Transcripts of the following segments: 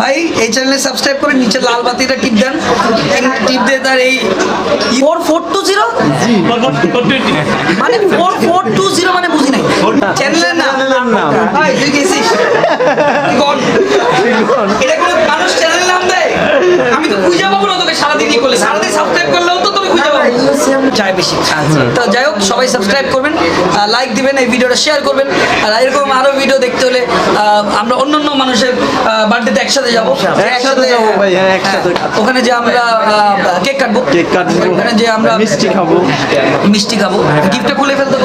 ভাই এই চ্যানেলে সাবস্ক্রাইব করে নিচে লাল বাতিটা টিপ দেন। টিপ দিয়ে তার এই ফোর ফোর টু জিরো মানে ফোর ফোর টু জিরো মানে বুঝি নাই। চ্যানেলের নাম। ভাই তুই গেছিস এটা কোনো মানুষ চ্যানেলের নাম দেয়? আমি তো খুঁজে পাবো না তোকে সারাদিন কি করলে? সারাদিন সাবস্ক্রাইব করলেও তো তোকে চাই বেশি। তো যাই হোক সবাই সাবস্ক্রাইব করবেন লাইক দিবেন এই ভিডিওটা শেয়ার করবেন। আর এরকম আরও ভিডিও দেখতে হলে আমরা অন্য অন্য মানুষের বার্থডেতে একসাথে যাব। একসাথে যাব ভাই, হ্যাঁ, একসাথে। হ্যাঁ, ওখানে যে আমরা কেক কাটবো। কেক কাটবো ওখানে যে আমরা মিষ্টি খাব। মিষ্টি খাব। গিফটটা খুলে ফেলতে।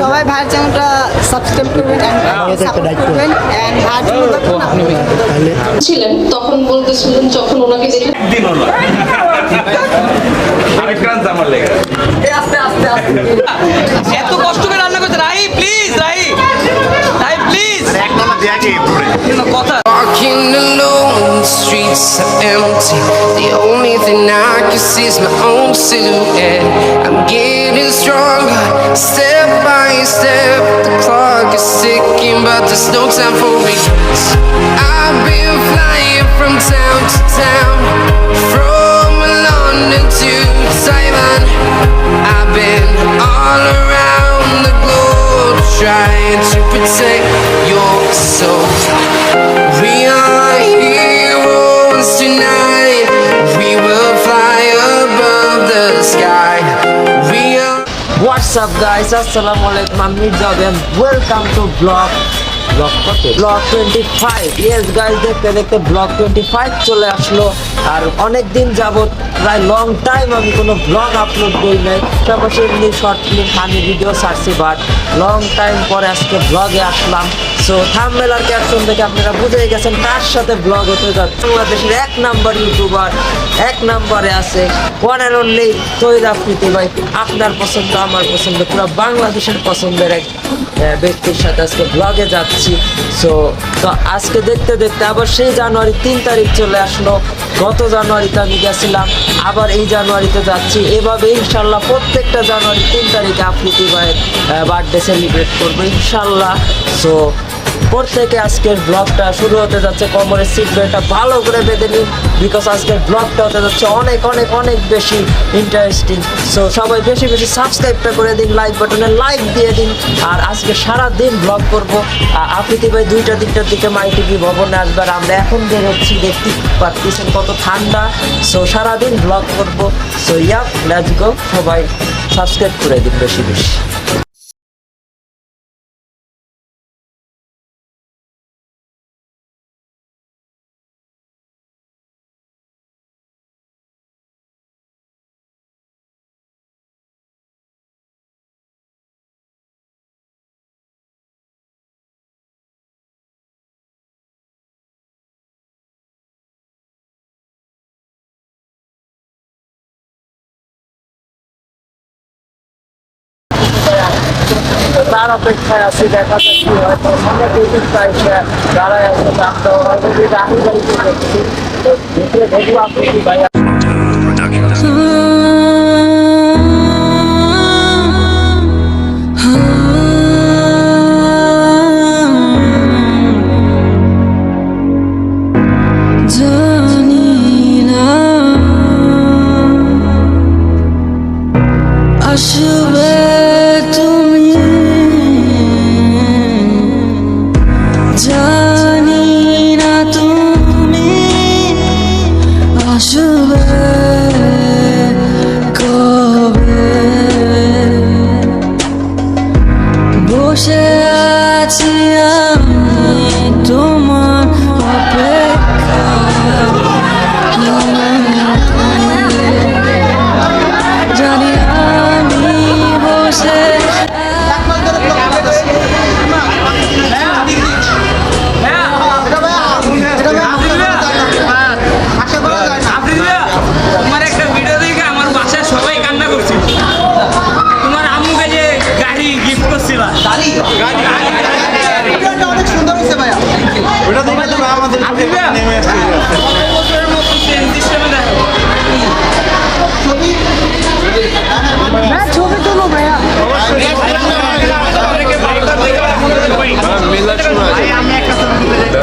সবাই ভাইয়ের চ্যানেলটা সাবস্ক্রাইব করবেন অ্যান্ড সাপোর্ট করবেন অ্যান্ড ভাইয়ের জন্য দেখুন ছিলেন তখন বলতেছিলেন যখন ওনাকে দেখে এত কষ্ট করে রান্না করতে রাই প্লিজ রাই রাই প্লিজ কথা Walking alone, the streets are empty. The only thing I can see is my own silhouette. I'm getting stronger, step by step. The clock is ticking, but there's no time for regrets. I've been flying from town to town, from What's up guys? Assalamu alaikum. I'm Mirza and welcome to vlog vlog twenty five yes দেখতে দেখতে twenty five চলে আসলো। আর অনেক দিন যাবত প্রায় long time আমি কোনো ব্লগ আপলোড করি নাই। শর্ট ভিডিও লং টাইম পরে আজকে ব্লগে আসলাম। সো আপনারা বুঝেই গেছেন কার সাথে ব্লগ হতে বাংলাদেশের এক নাম্বার ইউটিউবার এক নাম্বারে আছে তৈরি আপনার পছন্দ, আমার পছন্দ, পুরো বাংলাদেশের পছন্দের এক ব্যক্তির সাথে আজকে ব্লগে যাচ্ছি। সো তো আজকে দেখতে দেখতে আবার সেই জানুয়ারি তিন তারিখ চলে আসলো। গত জানুয়ারিতে আমি গেছিলাম, আবার এই জানুয়ারিতে যাচ্ছি। এভাবে ইনশাল্লাহ প্রত্যেকটা জানুয়ারি তিন তারিখে আফ্রিদি ভাইয়ের বার্থডে সেলিব্রেট করব ইনশাল্লাহ। সো প্রত্যেকে আজকের ব্লগটা শুরু হতে যাচ্ছে, কোমরের সিট বেল্টটা ভালো করে বেঁধে নিন বিকজ আজকের ব্লগটা হতে যাচ্ছে অনেক অনেক অনেক বেশি ইন্টারেস্টিং সো সবাই বেশি বেশি সাবস্ক্রাইবটা করে দিন লাইক বাটনে লাইক দিয়ে দিন, আর আজকে সারা দিন ব্লগ করব আফ্রিদি ভাই দুইটা তিনটার দিকে মাই টিভি ভবনে আসবে, আর আমরা এখন বের হচ্ছি দেখতে পাচ্ছেন কত ঠান্ডা। সো সারাদিন ব্লগ করব। সো ইয়া লেটস সবাই সাবস্ক্রাইব করে দিন বেশি বেশি। তার অপেক্ষায় আছি দেখা যাক কি হয় অনেক ইউটিউব চাইছে দাঁড়ায় আছে আমরা অলরেডি রাহুল ভাইকে দেখছি ভিতরে দেখব আপনি কি ভাই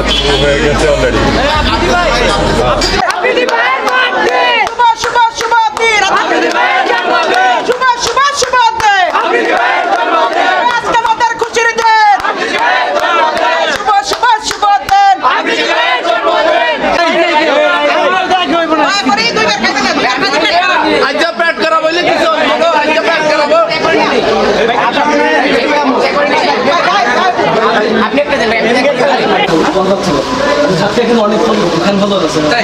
হয়ে গেছে অলরেডি শুভ শুভ শুভ দিন শুভ শুভ শুভ দিন আজকে আমাদের খুশির দিন শুভ শুভ শুভ দিন দয়া করে এই দুইবার খাইতে না, দুইবার খাইতে না। তাই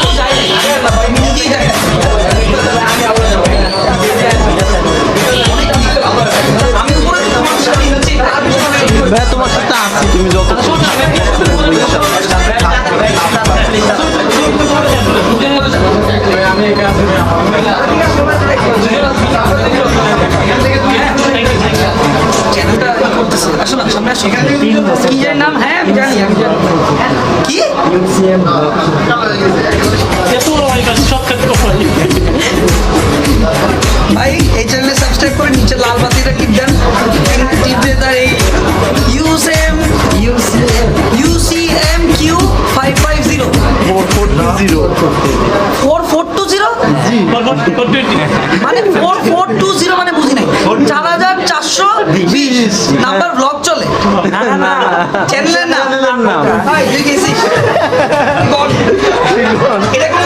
ভাইয়া তোমার সাথে আসছি তুমি যত নাম? হ্যাঁ আমি জানি আমি জানি। কি? এত বড় ভাই কাছে শর্টকাট করে ভাই এই চ্যানেলে সাবস্ক্রাইব করে নিচে লাল বাতিটা টিপ দেন। টিপ দিয়ে তার এই ইউসএম UCM Q five five zero four four two zero মানে ফোর ফোর টু জিরো মানে বুঝি নাই। চার হাজার চারশো বিশ। নাম্বার ব্লগ চলে। চ্যানেলের নাম। ভাই তুই গেছিস। এটা কোনো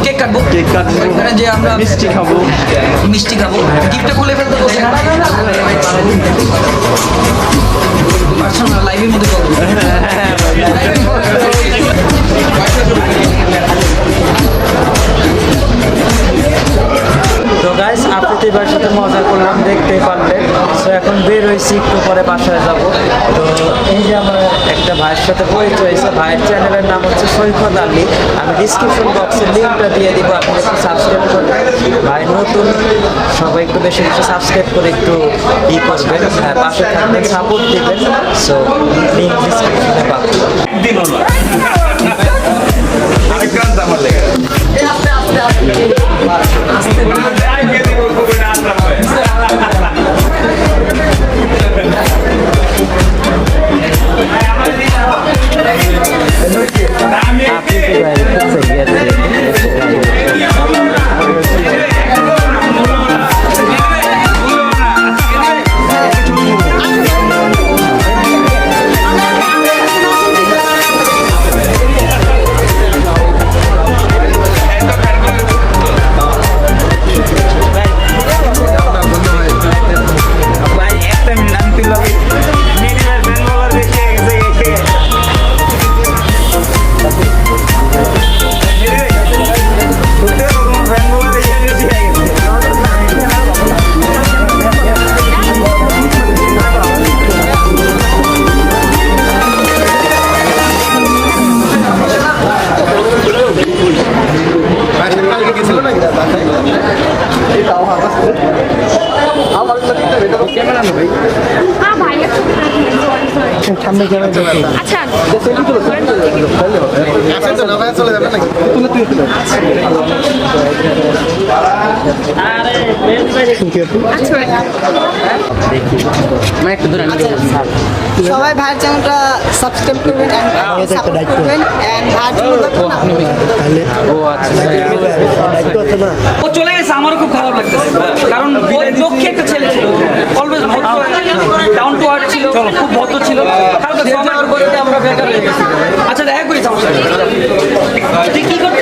কাটবো কেক কাটবো। যে আমরা মিষ্টি খাব মিষ্টি খাব গিফটটা খুলে ফেলতে বসে পারছ না লাইভের মধ্যে করব তো গাইস আফ্রিতি ভাইয়ের সাথে মজা করলাম দেখতেই পারলেন সো এখন বের হয়েছি একটু পরে বাসায় যাব। তো এই যে আমার একটা ভাইয়ের সাথে পরিচয় হয়েছে ভাইয়ের চ্যানেলের নাম হচ্ছে সৈকত আলী। আমি ডিসক্রিপশন বক্সে লিঙ্কটা দিয়ে দিব আপনি একটু সাবস্ক্রাইব করবেন। ভাই নতুন সবাই একটু বেশি বেশি সাবস্ক্রাইব করে একটু ই করবেন হ্যাঁ, পাশে থাকবেন সাপোর্ট দিবেন। সো লিঙ্ক ডিসক্রিপশনে পাবেন। আরেকখান আমার লেগে। আফ্রিতি তুলে তুলে আচ্ছা। সবাই ভাইয়ের চ্যানেলটা সাবস্ক্রাইব করবেন ও চলে গেছে আমারও খুব খারাপ লাগতেছে। কারণ লক্ষ্যে একটা ছেলে ছিল। অলওয়েজ ডাউন টু চলো। খুব ভদ্র ছিল। আমরা বেকার হয়ে গেছি। আচ্ছা দেখা করি তুই কি করতে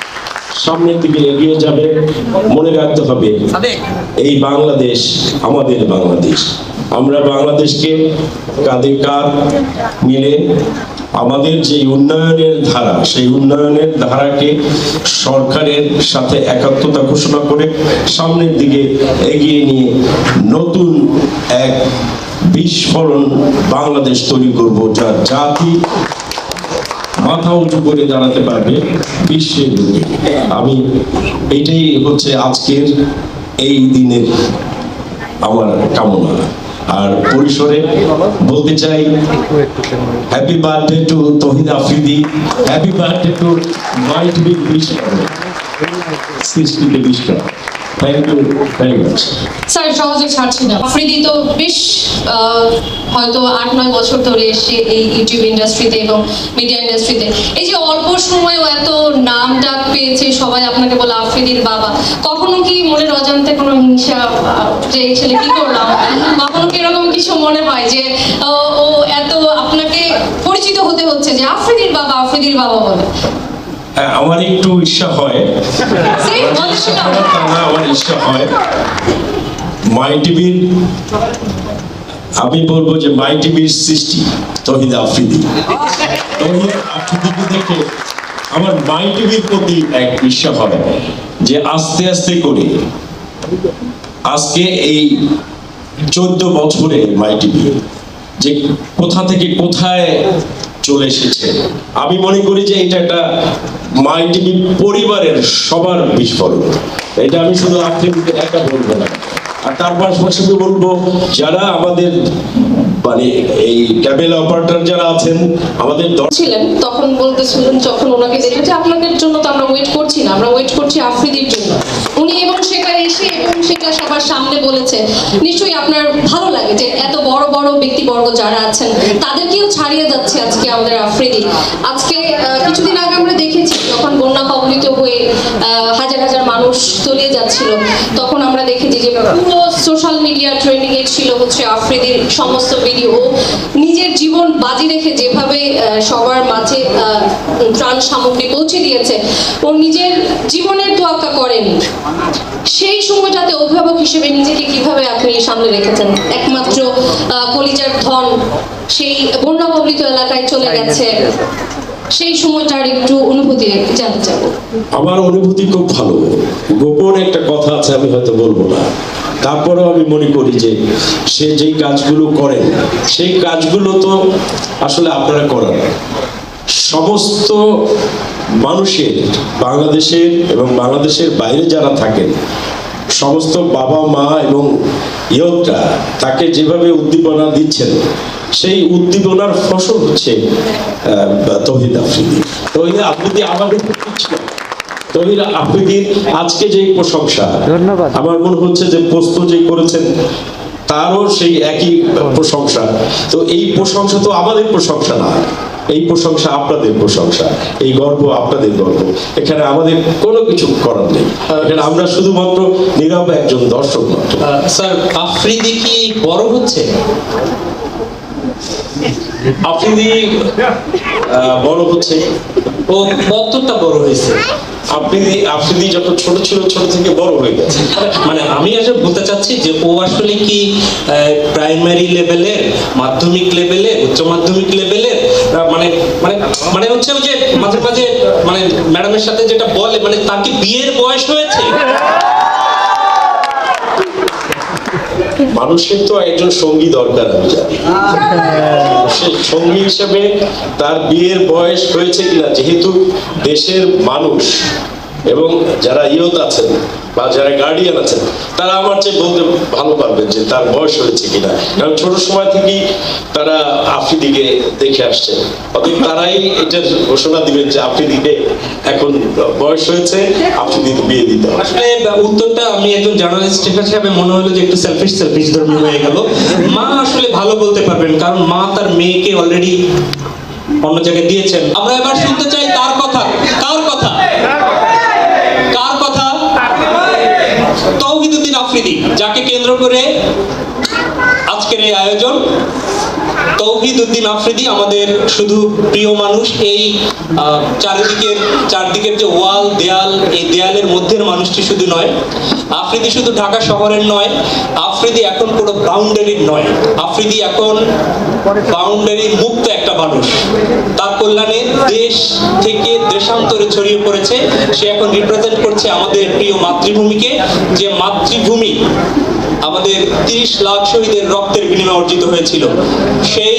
সামনের দিকে এগিয়ে যাবে মনে রাখতে হবে এই বাংলাদেশ আমাদের বাংলাদেশ। আমরা বাংলাদেশকে কাঁধে কাঁধ মিলে আমাদের যে উন্নয়নের ধারা সেই উন্নয়নের ধারাকে সরকারের সাথে একাত্মতা ঘোষণা করে সামনের দিকে এগিয়ে নিয়ে নতুন এক বিস্ফোরণ বাংলাদেশ তৈরি করব যা জাতি মাথা উঁচু করে দাঁড়াতে পারবে বিশ্বের আমি এটাই হচ্ছে আজকের এই দিনের আমার কামনা। আর পরিসরে বলতে চাই happy birthday to Tawhid Afridi happy birthday to might big Bishnu সৃষ্টিতে Bishnu. Thank you very much sir, সহজে ছাড়ছি না। আফ্রিদি তো বেশ হয়তো আট, নয় বছর ধরে এসে এই ইউটিউব ইন্ডাস্ট্রিতে এবং মিডিয়া ইন্ডাস্ট্রিতে। এই যে অল্প সময়েও এত নাম ডাক পেয়েছে, সবাই আপনাকে বলে আফ্রিদির বাবা। কখনো কি মনের অজান্তে কোনো হিংসা যে এই ছেলে কি করলাম কখনো কি এরকম কিছু মনে হয় যে ও এত আপনাকে পরিচিত হতে হচ্ছে যে আফ্রিদির বাবা আফ্রিদির বাবা বলে? আমার একটু ইচ্ছা হয়। আমার ইচ্ছা হয়। মাই টিভির আমি বলব যে মাই টিভির সৃষ্টি তহিদ আফ্রিদি। তহিদ আফ্রিদিকে দেখে আমার মাই টিভির প্রতি এক ইচ্ছা হয় যে আস্তে আস্তে করে আজকে এই চোদ্দ বছরে মাই টিভি যে কোথা থেকে কোথায় চলে এসেছে। আমি মনে করি যে এটা একটা মাই টিভি পরিবারের সবার বিস্ফোরণ। এটা আমি শুধু আফ্রিদিকে একা বলব না। আর তার পাশাপাশি বলব, যারা আমাদের মানে এই ক্যাবেল অপারেটর যারা আছেন, আমাদের ছিলেন, তখন বলতেছিলেন যখন ওনাকে দেখেছে, আপনাদের জন্য তো আমরা ওয়েট করছি না, আমরা ওয়েট করছি আফ্রিদির জন্য। উনি এবং সেটা এসে এবং সেটা সবার সামনে বলেছে, নিশ্চয়ই আপনার ভালো লাগে যে এত বড় বড় ব্যক্তিবর্গ যারা আছেন, তাদেরকেও ছাড়িয়ে যাচ্ছে আজকে আমাদের আফ্রিদি। আজকে কিছুদিন আগে আমরা দেখেছি, যখন বন্যা কবলিত হয়ে হাজার হাজার মানুষ তলিয়ে যাচ্ছিল, তখন আমরা দেখেছি যে পুরো সোশ্যাল মিডিয়া ট্রেন্ডিং এ ছিল হচ্ছে আফ্রিদির সমস্ত ভিডিও জীবন বাজি রেখে যেভাবে সবার মাঝে আহ, ত্রাণ সামগ্রী পৌঁছে দিয়েছে ও নিজের জীবনের তোয়াক্কা করেনি। সেই সময়টাতে অভিভাবক হিসেবে নিজেকে কীভাবে আপনি সামনে রেখেছেন? একমাত্র আহ, কলিজার ধন সেই বন্যা কবলিত এলাকায় চলে গেছে। সেই সময়টার একটু অনুভূতি জানতে চাবো। আমার অনুভূতি খুব ভালো। গোপন একটা কথা আছে আমি হয়তো বলব না। তারপরেও আমি মনে করি যে সে যেই কাজগুলো করেন সেই কাজগুলো তো আসলে আপনারা করেন। সমস্ত মানুষের, বাংলাদেশের এবং বাংলাদেশের বাইরে যারা থাকেন, সমস্ত বাবা, মা এবং ইয়তরা তাকে যেভাবে উদ্দীপনা দিচ্ছেন, সেই উদ্দীপনার ফসল হচ্ছে তহিদ আফ্রিদি। তহিদ আফ্রিদি আমাদের তহিদ আফ্রিদির আজকে যে প্রশংসা ধন্যবাদ। আমার মনে হচ্ছে যে পোস্ত যে করেছেন তারও সেই একই প্রশংসা। তো এই প্রশংসা তো আমাদের প্রশংসা না এই প্রশংসা আপনাদের প্রশংসা এই গর্ব আপনাদের গর্ব। এখানে আমাদের কোনো কিছু করার নেই। এখানে আমরা শুধুমাত্র নীরব একজন দর্শক মাত্র। স্যার আফ্রিদি কি বড় হচ্ছে? আফ্রিদি বড় হচ্ছে। ও কতটা বড় হয়েছে? আফ্রিদি আফ্রিদি যখন ছোট ছিল, ছোট থেকে বড় হয়ে গেছে। মানে আমি আসলে বলতে চাচ্ছি যে ও আসলে কি প্রাইমারি লেভেলের মাধ্যমিক লেভেলের উচ্চ মাধ্যমিক লেভেলের মানে মানে মানে হচ্ছে যে মাঝে মাঝে মানে ম্যাডামের সাথে যেটা বলে মানে তার কি বিয়ের বয়স হয়েছে? মানুষের তো একজন সঙ্গী দরকার আমি জানি। সঙ্গী হিসেবে তার বিয়ের বয়স হয়েছে কিনা, যেহেতু দেশের মানুষ এবং যারা ইয়ত আছেন বা যারা গার্ডিয়ান আছেন, তারা আমার চেয়ে বলতে ভালো পারবেন যে তার বয়স হয়েছে কিনা। কারণ ছোট সময় থেকেই তারা আফ্রিদিকে দেখে আসছেন অতএব তারাই এটার ঘোষণা দিবেন যে আফ্রিদিকে এখন বয়স হয়েছে, আফ্রিদিকে বিয়ে দিতে আসলে উত্তরটা আমি একজন জার্নালিস্ট হিসাবে মনে হলো যে একটু সেলফিশ সেলফিশ ধর্মী হয়ে গেল। মা আসলে ভালো বলতে পারবেন, কারণ মা তার মেয়েকে অলরেডি অন্য জায়গায় দিয়েছেন। আমরা এবার শুনতে চাই তার কথা কার কথা তৌহিদুদ্দিন আফ্রিদি যাকে কেন্দ্র করে আজকের এই আয়োজন তৌহিদ আফ্রিদি আমাদের শুধু প্রিয় মানুষ, এই চারিদিকের, চারদিকের যে ওয়াল, দেয়াল, এই দেয়ালের মধ্যের মানুষটি শুধু নয়, আফ্রিদি শুধু ঢাকা শহরের নয়, আফ্রিদি এখন কোনো বাউন্ডারির নয়। আফ্রিদি এখন বাউন্ডারি মুক্ত একটা মানুষ। তার কল্যাণে দেশ থেকে দেশান্তরে ছড়িয়ে পড়েছে। সে এখন রিপ্রেজেন্ট করছে আমাদের প্রিয় মাতৃভূমিকে। যে মাতৃভূমি আমাদের তিরিশ লাখ শহীদের রক্তের বিনিময়ে অর্জিত হয়েছিল। সেই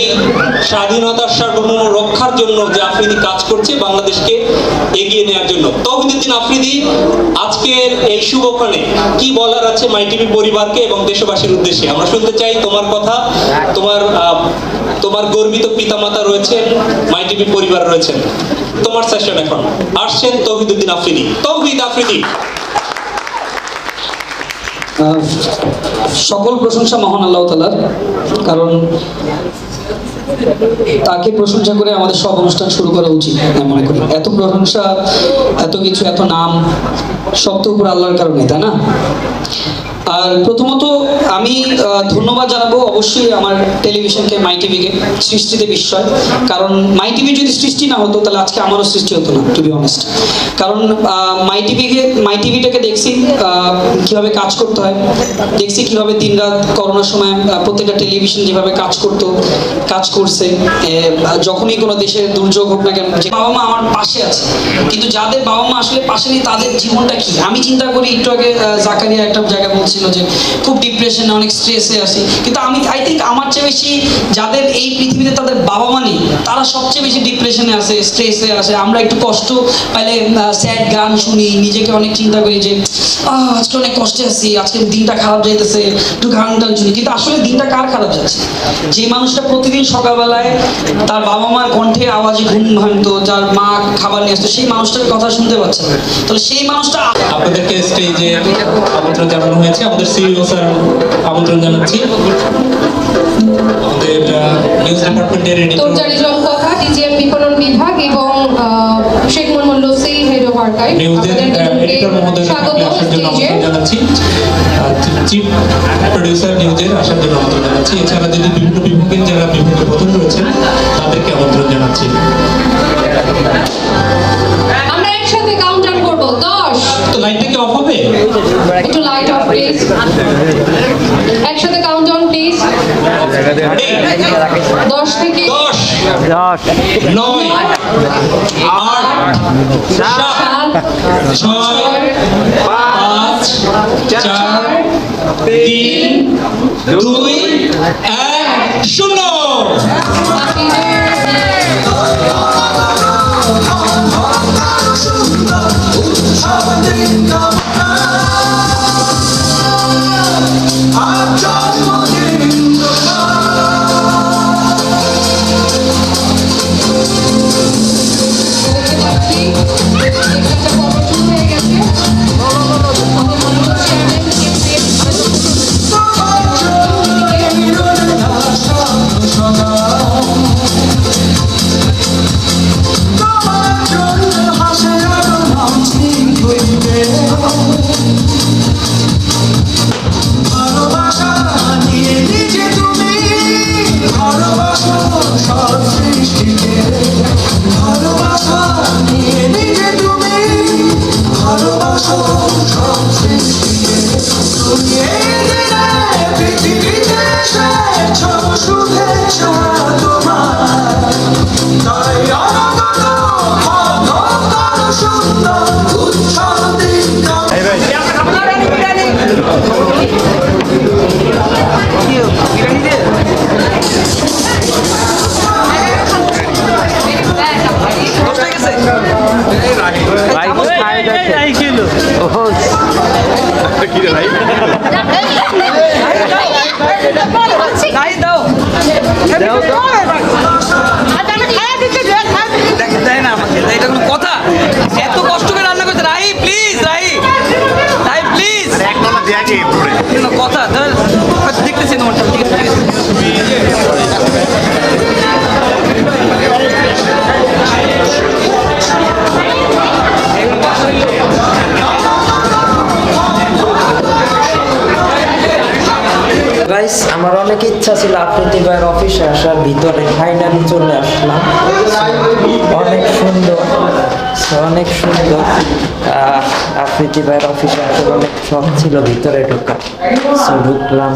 স্বাধীনতার সার্বভৌম রক্ষার জন্য যে আফ্রিদি কাজ করছে, বাংলাদেশকে এগিয়ে নেওয়ার জন্য। তৌহিদুদ্দিন আফ্রিদি আজকের এই শুভক্ষণে কি বলার আছে মাই টিভি পরিবারকে এবং দেশবাসীর উদ্দেশ্যে? আমরা শুনতে চাই তোমার কথা, তোমার তোমার গর্বিত পিতামাতা রয়েছেন মাই টিভি পরিবার রয়েছেন। তোমার সেশন এখন। আসছেন তৌহিদুদ্দিন আফ্রিদি। তৌহিদ আফ্রিদি। সকল প্রশংসা মহান আল্লাহ তালার কারণ তাকে প্রশংসা করে আমাদের সব অনুষ্ঠান শুরু করা উচিত মনে করি। এত প্রশংসা, এত কিছু, এত নাম, সব তো উপর আল্লাহর কারণে, তাই না? আর প্রথমত আমি ধন্যবাদ জানাব অবশ্যই আমার টেলিভিশনকে মাই টিভিকে সৃষ্টিতে বিস্ময়। কারণ মাই টিভি যদি সৃষ্টি না হতো, তাহলে আজকে আমারও সৃষ্টি হতো না টু বি অনেস্ট কারণ মাই টিভিকে মাই টিভিটাকে দেখছি কীভাবে কাজ করতে হয়, দেখছি কীভাবে দিনরাত করোনার সময় প্রত্যেকটা টেলিভিশন যেভাবে কাজ করতো, কাজ করছে যখনই কোনো দেশের দুর্যোগ হোক না কেন, যে বাবা মা আমার পাশে আছে, কিন্তু যাদের বাবা মা আসলে পাশে নেই, তাদের জীবনটা কি? আমি চিন্তা করি, একটু আগে জাকারিয়া একটা জায়গায় বলছিল যে খুব ডিপ্রেশনে অনেক স্ট্রেসে আসি কিন্তু আমি আই থিঙ্ক আমার চেয়ে বেশি যাদের এই পৃথিবীতে তাদের বাবা মা নেই, তারা সবচেয়ে বেশি ডিপ্রেশনে আসে স্ট্রেসে আসে আমরা একটু কষ্ট পাইলে স্যাড গান শুনি, নিজেকে অনেক চিন্তা করি যে আজকে অনেক কষ্টে আছি, আজকে দিনটা খারাপ যাইতেছে, একটু গান টান শুনি। কিন্তু আসলে দিনটা কার খারাপ যাচ্ছে? যে মানুষটা প্রতিদিন সকালবেলায় তার বাবা মার কণ্ঠে আওয়াজে ঘুম ভাঙতো, যার খাবার নিয়ে আসতো সেই মানুষটার কথা শুনতে পাচ্ছে না। তাহলে সেই মানুষটা আপনাদেরকে স্টেজে আমন্ত্রণ জানানো হয়েছে। আমাদের সিইও স্যার আমন্ত্রণ জানাচ্ছি। আমাদের নিউজ ডিপার্টমেন্টের এডিটর তোরজারি জন কথা ডিজিএম বিপণন বিভাগ এবং শেখ মোহাম্মদ লসি হেড অফ আর্কাইভ নিউজের এডিটর মহোদয় স্বাগত আসার জন্য আমন্ত্রণ জানাচ্ছি। চিফ প্রডিউসার নিউজের আসার জন্য আমন্ত্রণ জানাচ্ছি। এছাড়া যদি বিভিন্ন বিভাগের যারা বিভিন্ন পদে রয়েছেন তাদেরকে আমন্ত্রণ জানাচ্ছি। আমরা একসাথে কাউন্ট ডাউন করব দশ। তো লাইটটা কি অফ হবে? একটু লাইট অফ প্লিজ একসাথে কাউন্ট ডাউন প্লিজ দশ থেকে দশ দশ। নয় আট সাত সাত ছয় পাঁচ চার তিন দুই এক শূন্য। 好好。ইচ্ছা ছিল ভাইয়ের অফিসে আসার ভিতরে ফাইনালি চলে আসলাম। অনেক সুন্দর অনেক সুন্দর। আফ্রিদি ভাইয়ের অফিসে আসার অনেক শখ ছিল, ভিতরে ঢোকা। ঢুকলাম